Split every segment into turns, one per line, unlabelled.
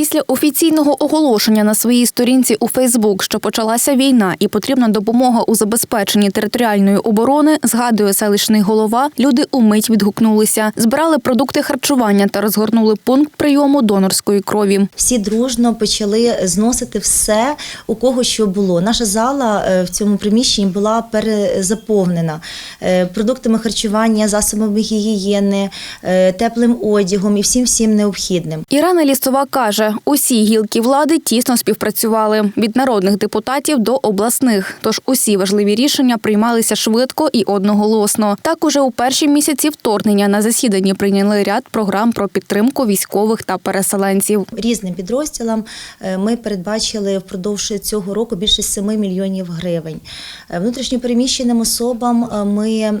Після офіційного оголошення на своїй сторінці у Фейсбук, що почалася війна і потрібна допомога у забезпеченні територіальної оборони, згадує селищний голова. Люди умить відгукнулися, збирали продукти харчування та розгорнули пункт прийому донорської крові.
Всі дружно почали зносити все, у кого що було. Наша зала е, в цьому приміщенні була перезаповнена е, продуктами харчування, засобами гігієни, е, теплим одягом і всім всім необхідним.
Ірина Лісова каже, усі гілки влади тісно співпрацювали від народних депутатів до обласних. Тож усі важливі рішення приймалися швидко і одноголосно. Так уже у перші місяці вторгнення на засіданні прийняли ряд програм про підтримку військових та переселенців.
Різним підрозділам е, ми передбачили впродовж цього року більше 7 мільйонів гривень. Е, Внутрішньопереміщеним особам е, ми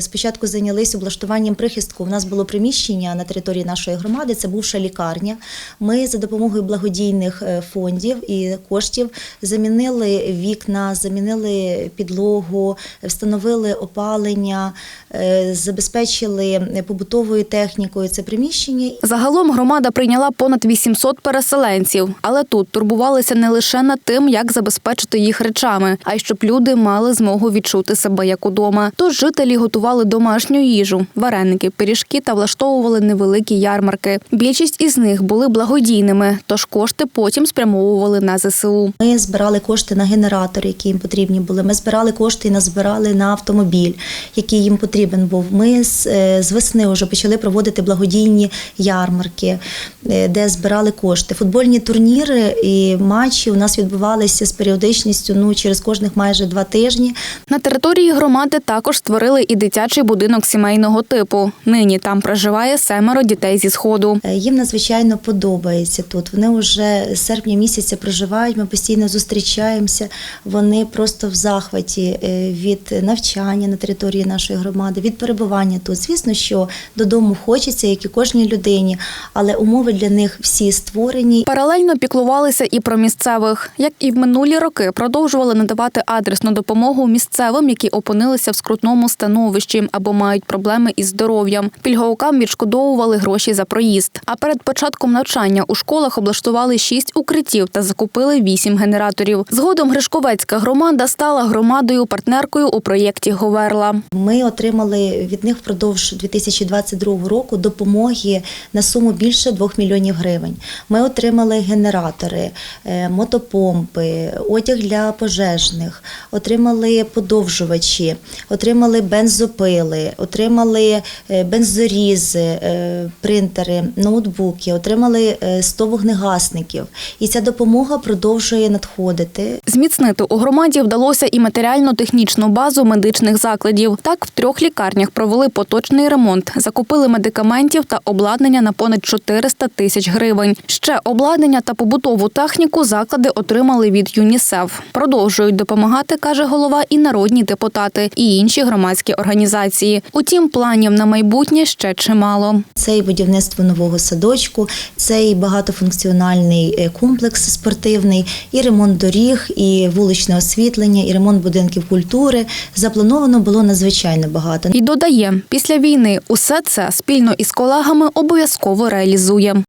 спочатку зайнялися облаштуванням прихистку. У нас було приміщення на території нашої громади, це бувша лікарня. Ми за допомогою благодійних е, фондів і коштів замінили вікна, замінили підлогу, встановили опалення, е, забезпечили побутовою технікою це приміщення.
Загалом громада прийняла понад 800 переселенців, але тут турбувалися не лише над тим, як забезпечити їх речами, а й щоб люди мали змогу відчути себе як удома. Тож жителі готували домашню їжу, вареники, пиріжки та влаштовували невеликі ярмарки. Більшість із них були благодійними, тож кошти потім спрямовували на ЗСУ.
Ми збирали кошти на генератори, які їм потрібні були. Ми збирали кошти і назбирали на автомобіль, який їм потрібен був. Ми з, е, весни вже почали проводити благодійні ярмарки, е, де збирали кошти. Футбольні турніри і матчі у нас відбувалися з періодичністю ну через кожних майже два тижні.
На території громади також створили і дитячий будинок сімейного типу. Нині там проживає семеро дітей зі сходу.
Е, Їм надзвичайно подобається тут. Вони вже з серпня місяця проживають. Ми постійно зустрічаємося. Вони просто в захваті е, від навчання на території нашої громади, від перебування тут. Звісно, що додому хочеться, як і кожній людині, але умови для них всі створені.
Паралельно піклувалися і про місцевих, як і в минулі роки продовжували надавати адресну допомогу місцевим, які опинилися в скрутному становищі або мають проблеми із здоров'ям. Пільговикам відшкодовували гроші за проїзд. А перед початком навчання у школах облаштували шість укриттів та закупили вісім генераторів. Згодом Гришковецька громада стала громадою партнеркою у проєкті Говерла.
Ми отримали від них впродовж 2022 року допомоги на суму більше 2 мільйонів гривень. Ми отримали генератори, е, мотопомпи, одяг для пожежних, отримали подовжувачі, отримали бензопили, отримали е, бензорізи, е, принтери, ноутбуки, отримали 100 вогнегасників. І ця допомога продовжує надходити.
Зміцнити у громаді вдалося і матеріально-технічну базу медичних закладів. Так, в трьох лікарнях провели поточний ремонт, закупили медикаментів та обладнання на понад 400 тисяч гривень. Ще обладнання та побутову техніку заклади отримали від ЮНІСЕФ. Продовжують допомагати, каже голова, і народні депутати, і інші громадські організації. Утім, планів на майбутнє ще чимало.
Це і будівництво нового садочку, це і багатофункціональний е, комплекс спортивний, і ремонт доріг, і вуличне освітлення, і ремонт будинків культури. Заплановано було надзвичайно багато.
І додає, після війни усе це спільно із колегами обов'язково реалізує.